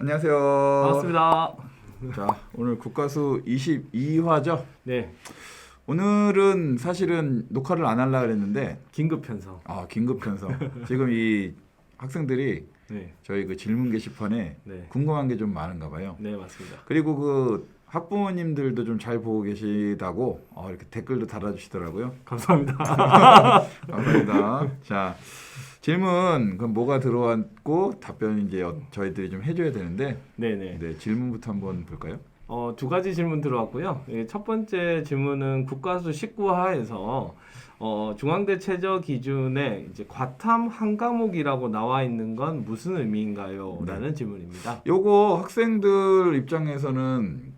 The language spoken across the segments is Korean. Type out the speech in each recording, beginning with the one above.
안녕하세요. 반갑습니다. 자, 오늘 국가수 22화죠. 네, 오늘은 사실은 녹화를 안 하려고 그랬는데 긴급 편성. 아, 긴급 편성. 지금 이 학생들이 네, 저희 그 질문 게시판에 네, 궁금한 게 좀 많은가 봐요. 네 맞습니다. 그리고 그 학부모님들도 좀 잘 보고 계시다고 어, 이렇게 댓글도 달아주시더라고요. 감사합니다. 감사합니다. 자, 질문 그럼 뭐가 들어왔고 답변 이제 어- 저희들이 좀 해줘야 되는데 네, 네. 네, 질문부터 한번 볼까요? 어, 두 가지 질문 들어왔고요. 예, 첫 번째 질문은 국가수 19하에서 어, 중앙대 최저 기준에 이제 과탐 한 과목이라고 나와 있는 건 무슨 의미인가요? 네. 라는 질문입니다. 요거 학생들 입장에서는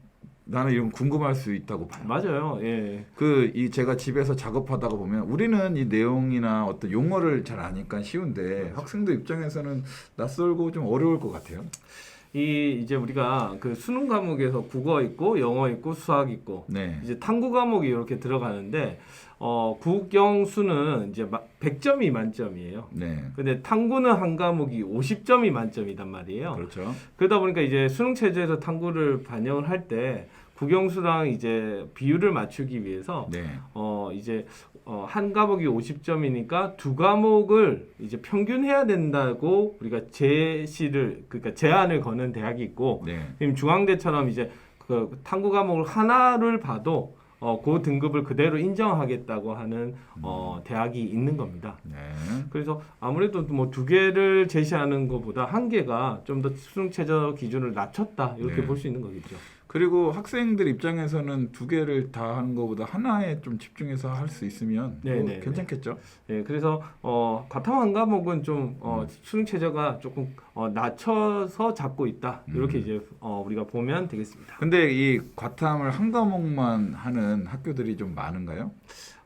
나는 이런 거 궁금할 수 있다고 봐요. 맞아요. 예. 그 이 제가 집에서 작업하다가 보면 우리는 이 내용이나 어떤 용어를 잘 아니까 쉬운데 학생들 입장에서는 낯설고 좀 어려울 것 같아요. 이 이제 우리가 그 수능 과목에서 국어 있고 영어 있고 수학 있고 네. 이제 탐구 과목이 이렇게 들어가는데 어, 국영 수는 이제 마- 100점이 만점이에요. 네. 근데 탐구는 한 과목이 50점이 만점이단 말이에요. 그렇죠. 그러다 보니까 이제 수능 체제에서 탐구를 반영을 할 때 국영수랑 이제 비율을 맞추기 위해서 네. 어 이제 어, 한 과목이 50점이니까 두 과목을 이제 평균해야 된다고 우리가 제시를 그러니까 제안을 거는 대학이 있고 네. 지금 중앙대처럼 이제 그 탐구 과목을 하나를 봐도 어, 그 등급을 그대로 인정하겠다고 하는 어, 대학이 있는 겁니다. 네. 그래서 아무래도 뭐 두 개를 제시하는 것보다 한 개가 좀 더 수능 최저 기준을 낮췄다 이렇게 네. 볼수 있는 거겠죠. 그리고 학생들 입장에서는 두 개를 다 하는 것보다 하나에 좀 집중해서 할 수 있으면 네, 뭐 네, 네. 괜찮겠죠. 네, 그래서 어, 과탐 한 과목은 좀 어, 음. 수능 최저가 조금 어, 낮춰서 잡고 있다 이렇게 음. 이제 어, 우리가 보면 되겠습니다. 근데 이 과탐을 한 과목만 하는 학교들이 좀 많은가요?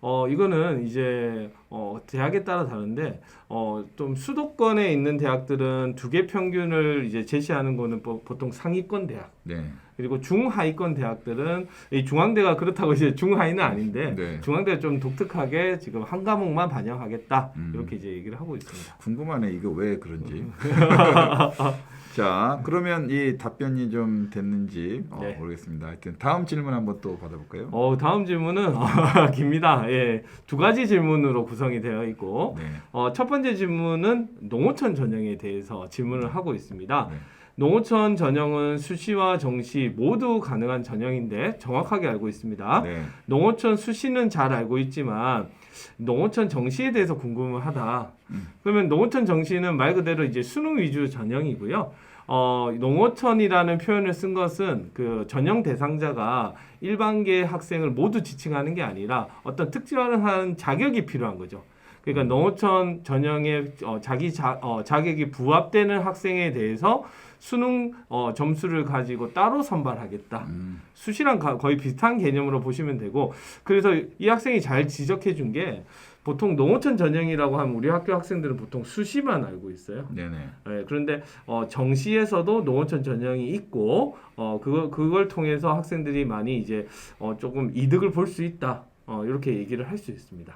어 이거는 이제 어 대학에 따라 다른데 어 좀 수도권에 있는 대학들은 두 개 평균을 이제 제시하는 거는 보- 보통 상위권 대학 네. 그리고 중하위권 대학들은 이 중앙대가 그렇다고 이제 중하위는 아닌데 네. 중앙대가 좀 독특하게 지금 한 과목만 반영하겠다 음. 이렇게 이제 얘기를 하고 있습니다. 궁금하네 이거 왜 그런지. 자 그러면 이 답변이 좀 됐는지 어, 네. 모르겠습니다. 하여튼 다음 질문 한번 또 받아볼까요? 어 다음 질문은 깁니다. 예, 두 가지 질문으로 구성이 되어 있고 네. 어, 첫 번째 질문은 농어촌 전형에 대해서 질문을 하고 있습니다. 네. 농어촌 전형은 수시와 정시 모두 가능한 전형인데 정확하게 알고 있습니다. 네. 농어촌 수시는 잘 알고 있지만 농어촌 정시에 대해서 궁금하다. 음. 그러면 농어촌 정시는 말 그대로 이제 수능 위주 전형이고요. 어, 농어촌이라는 표현을 쓴 것은 그 전형 대상자가 일반계 학생을 모두 지칭하는 게 아니라 어떤 특정한 자격이 필요한 거죠. 그러니까 농어촌 전형에 어, 자기 자, 어, 자격이 부합되는 학생에 대해서 수능 어, 점수를 가지고 따로 선발하겠다. 음, 수시랑 가- 거의 비슷한 개념으로 보시면 되고 그래서 이 학생이 잘 지적해 준 게 보통 농어촌 전형이라고 하면 우리 학교 학생들은 보통 수시만 알고 있어요. 네네. 예, 그런데 어, 정시에서도 농어촌 전형이 있고 어, 그걸 그걸 통해서 학생들이 많이 이제 어, 조금 이득을 볼 수 있다. 어, 이렇게 얘기를 할 수 있습니다.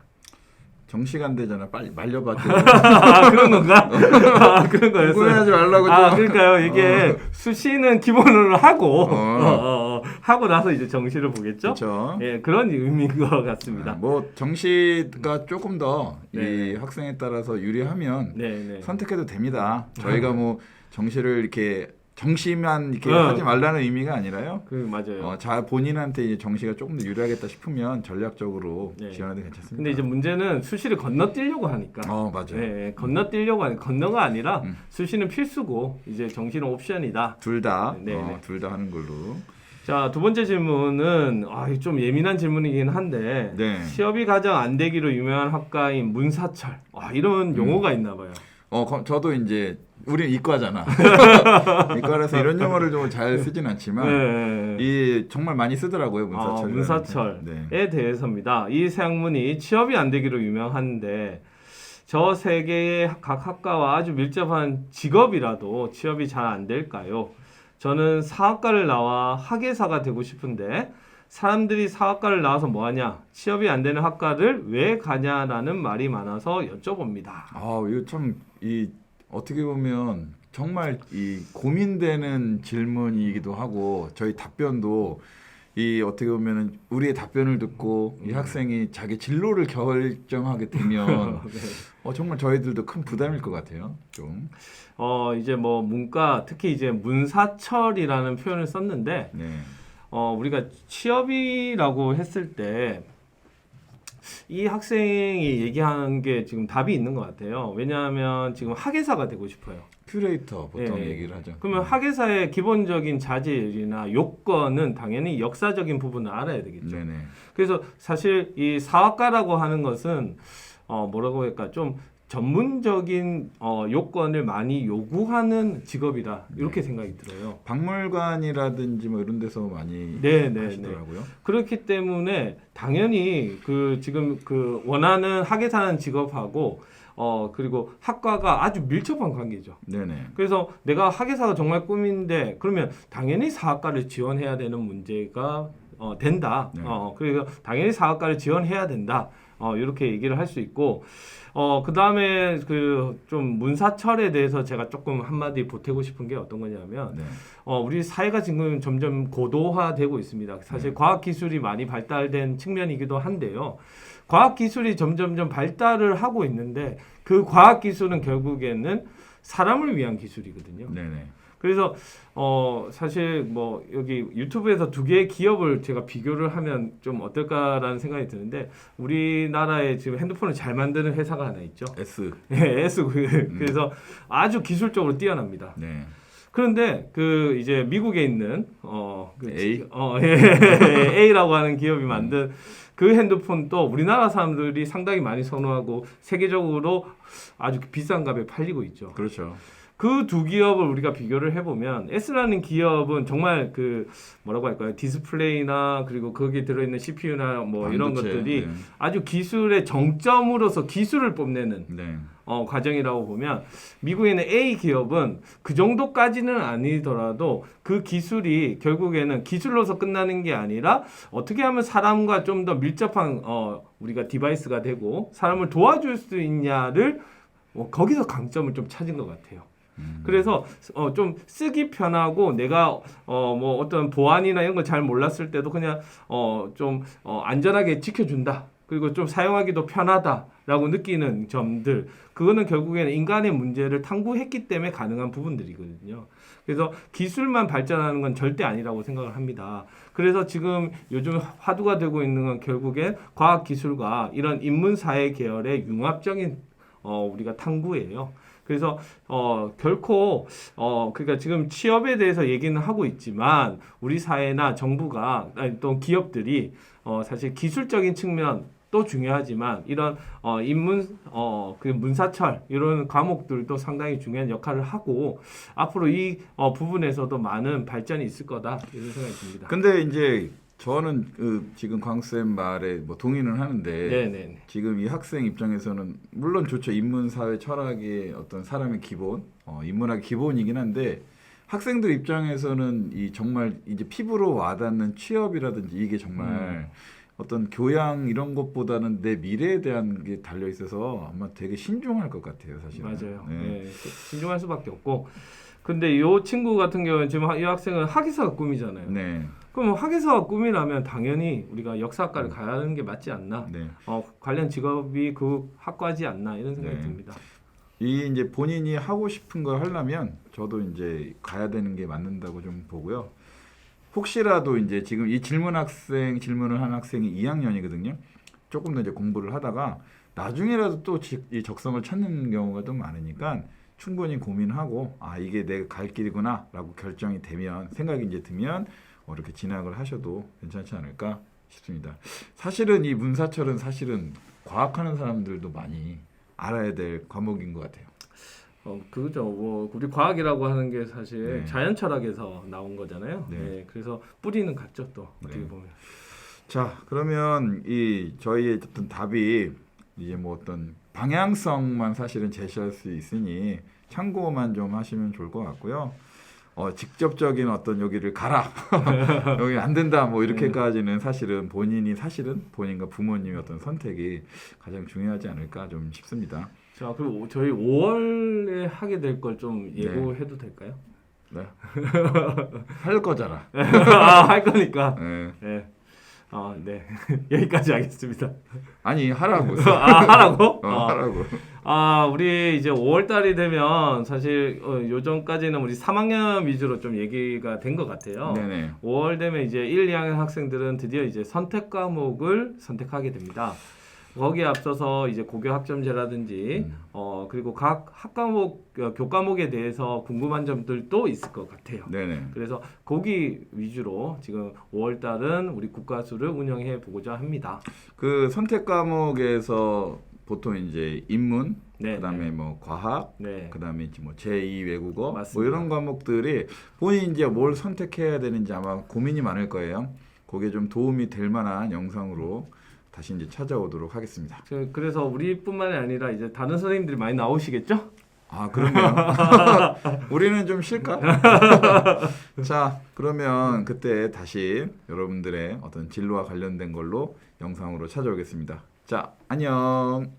정시가 안 되잖아. 빨리 말려봐. 아 그런 건가? 아 그런 거였어요. 궁금해하지 말라고 좀. 아 그러니까요 이게 수시는 기본으로 하고 어. 어, 어, 어, 하고 나서 이제 정시를 보겠죠. 그렇죠. 예 그런 의미인 것 같습니다. 아, 뭐 정시가 조금 더이 네. 학생에 따라서 유리하면 네네. 선택해도 됩니다. 저희가 뭐 정시를 이렇게 정시만 이렇게 어. 하지 말라는 의미가 아니라요. 그 맞아요. 어, 자 본인한테 이제 정시가 조금 더 유리하겠다 싶으면 전략적으로 네. 지원해도 괜찮습니다. 근데 이제 문제는 수시를 건너뛰려고 하니까. 어 맞아요. 네, 건너뛰려고 하니 건너가 아니라 음. 수시는 필수고 이제 정시는 옵션이다. 둘 다, 네, 네. 어, 둘다 하는 걸로. 자, 두 번째 질문은 아, 이좀 예민한 질문이긴 한데 네. 취업이 가장 안 되기로 유명한 학과인 문사철. 아, 이런 음. 용어가 있나 봐요. 어, 거- 저도 이제 우리 이과잖아. 이과라서 이런 용어를 좀 잘 쓰진 않지만 네. 이 정말 많이 쓰더라고요 아, 문사철. 문사철에 네. 대해서입니다. 이세 학문이 취업이 안 되기로 유명한데 저 세 개의 각 학과와 아주 밀접한 직업이라도 취업이 잘 안 될까요? 저는 사학과를 나와 학예사가 되고 싶은데 사람들이 사학과를 나와서 뭐 하냐? 취업이 안 되는 학과를 왜 가냐라는 말이 많아서 여쭤봅니다. 아, 이거 참이 어떻게 보면 정말 이 고민되는 질문이기도 하고 저희 답변도 이 어떻게 보면은 우리의 답변을 듣고 이 학생이 자기 진로를 결정하게 되면 네. 어, 정말 저희들도 큰 부담일 것 같아요. 좀. 어 이제 뭐 문과 특히 이제 문사철이라는 표현을 썼는데 네. 어 우리가 취업이라고 했을 때 이 학생이 얘기한 게 지금 답이 있는 것 같아요. 왜냐하면 지금 학예사가 되고 싶어요. 큐레이터 보통 예. 얘기를 하죠. 그러면 학예사의 기본적인 자질이나 요건은 당연히 역사적인 부분을 알아야 되겠죠. 네네. 그래서 사실 이 사학과라고 하는 것은 어 뭐라고 할까 좀 전문적인 어 요건을 많이 요구하는 직업이다 이렇게 생각이 들어요. 박물관이라든지 뭐 이런 데서 많이 네, 네, 네. 하시더라고요. 그렇기 때문에 당연히 그 지금 그 원하는 학예사는 직업하고 어 그리고 학과가 아주 밀접한 관계죠. 네네. 그래서 내가 학예사가 정말 꿈인데 그러면 당연히 사학과를 지원해야 되는 문제가 어, 된다. 네. 어, 그래서 당연히 사학과를 지원해야 된다. 어, 이렇게 얘기를 할 수 있고 어, 그다음에 그 좀 문사철에 대해서 제가 조금 한마디 보태고 싶은 게 어떤 거냐면 네. 어, 우리 사회가 지금 점점 고도화되고 있습니다. 사실 과학 기술이 많이 발달된 측면이기도 한데요. 과학 기술이 점점점 발달을 하고 있는데 그 과학 기술은 결국에는 사람을 위한 기술이거든요. 네네. 그래서 어 사실 뭐 여기 유튜브에서 두 개의 기업을 제가 비교를 하면 좀 어떨까라는 생각이 드는데 우리나라에 지금 핸드폰을 잘 만드는 회사가 하나 있죠. S. 예, S 그래서 아주 기술적으로 뛰어납니다. 네. 그런데 그 이제 미국에 있는 어그 A? 어 예, A라고 하는 기업이 만든 그 핸드폰도 우리나라 사람들이 상당히 많이 선호하고 세계적으로 아주 비싼 값에 팔리고 있죠. 그렇죠. 그 두 기업을 우리가 비교를 해보면 S라는 기업은 정말 그 뭐라고 할까요 디스플레이나 그리고 거기에 들어있는 CPU나 뭐 이런 반도체, 것들이 네. 아주 기술의 정점으로서 기술을 뽐내는 네. 어, 과정이라고 보면 미국에 있는 A 기업은 그 정도까지는 아니더라도 그 기술이 결국에는 기술로서 끝나는 게 아니라 어떻게 하면 사람과 좀 더 밀접한 어, 우리가 디바이스가 되고 사람을 도와줄 수 있냐를 어, 거기서 강점을 좀 찾은 것 같아요. 음. 그래서 어, 좀 쓰기 편하고 내가 어, 뭐 어떤 보안이나 이런 걸 잘 몰랐을 때도 그냥 어, 좀 어, 안전하게 지켜준다. 그리고 좀 사용하기도 편하다라고 느끼는 점들 그거는 결국에는 인간의 문제를 탐구했기 때문에 가능한 부분들이거든요. 그래서 기술만 발전하는 건 절대 아니라고 생각을 합니다. 그래서 지금 요즘 화두가 되고 있는 건 결국엔 과학 기술과 이런 인문 사회 계열의 융합적인 어, 우리가 탐구예요. 그래서 어 결코 어 그러니까 지금 취업에 대해서 얘기는 하고 있지만 우리 사회나 정부가 아니 또 기업들이 어 사실 기술적인 측면 또 중요하지만 이런 어 인문 어그 문사철 이런 과목들도 상당히 중요한 역할을 하고 앞으로 이 어, 부분에서도 많은 발전이 있을 거다 이런 생각이 듭니다. 근데 이제 저는 그 지금 광쌤 말에 뭐 동의는 하는데 네네. 지금 이 학생 입장에서는 물론 좋죠 인문 사회 철학의 어떤 사람의 기본 어, 인문학의 기본이긴 한데 학생들 입장에서는 이 정말 이제 피부로 와닿는 취업이라든지 이게 정말 음. 어떤 교양 이런 것보다는 내 미래에 대한 게 달려 있어서 아마 되게 신중할 것 같아요 사실은 맞아요. 네. 네. 신중할 수밖에 없고. 근데 이 친구 같은 경우는 지금 이 학생은 학위사가 꿈이잖아요. 네. 그럼 학예사가 꿈이라면 당연히 우리가 역사학과를 가야 하는 게 맞지 않나? 네. 어, 관련 직업이 그 학과지 않나 이런 생각이 네. 듭니다. 이 이제 본인이 하고 싶은 걸 하려면 저도 이제 가야 되는 게 맞는다고 좀 보고요. 혹시라도 이제 지금 이 질문 학생 질문을 한 학생이 2학년이거든요. 조금 더 이제 공부를 하다가 나중에라도 또 이 적성을 찾는 경우가 좀 많으니까 충분히 고민하고 아 이게 내가 갈 길이구나라고 결정이 되면 생각이 이제 들면 어, 이렇게 진학을 하셔도 괜찮지 않을까 싶습니다. 사실은 이 문사철은 사실은 과학하는 사람들도 많이 알아야 될 과목인 것 같아요. 어, 그죠. 뭐 우리 과학이라고 하는 게 사실 네. 자연 철학에서 나온 거잖아요. 네. 네. 그래서 뿌리는 같죠 또 어떻게 네. 보면. 자 그러면 이 저희의 어떤 답이 이제 뭐 어떤 방향성만 사실은 제시할 수 있으니 참고만 좀 하시면 좋을 것 같고요. 어, 직접적인 어떤 여기를 가라 여기 안 된다 뭐 이렇게까지는 사실은 본인이 사실은 본인과 부모님의 어떤 선택이 가장 중요하지 않을까 좀 싶습니다. 자 그리고 오- 저희 5월에 하게 될 걸 좀 예고해도 될까요? 네. 할 거잖아. 아, 할 거니까. 네. 네. 아, 네. 여기까지 하겠습니다. 아니 하라고. 아, 하라고? 어, 아, 하라고. 아, 우리 이제 5월 달이 되면 사실 어, 요전까지는 우리 3학년 위주로 좀 얘기가 된 것 같아요. 네네. 5월 되면 이제 1, 2학년 학생들은 드디어 이제 선택 과목을 선택하게 됩니다. 거기에 앞서서 이제 고교 학점제라든지 음. 어 그리고 각 학과목 어, 교과목에 대해서 궁금한 점들도 있을 것 같아요. 네네. 그래서 거기 위주로 지금 5월 달은 우리 국가수를 운영해 보고자 합니다. 그 선택 과목에서 보통 이제 인문, 네. 그다음에 뭐 과학, 네. 그다음에 이제 뭐 제2 외국어 뭐 맞습니다. 이런 과목들이 본인이 이제 뭘 선택해야 되는지 아마 고민이 많을 거예요. 그게 좀 도움이 될 만한 영상으로 다시 이제 찾아오도록 하겠습니다. 저- 그래서 우리뿐만이 아니라 이제 다른 선생님들이 많이 나오시겠죠? 아 그러면 우리는 좀 쉴까? 자 그러면 그때 다시 여러분들의 어떤 진로와 관련된 걸로 영상으로 찾아오겠습니다. 자 안녕.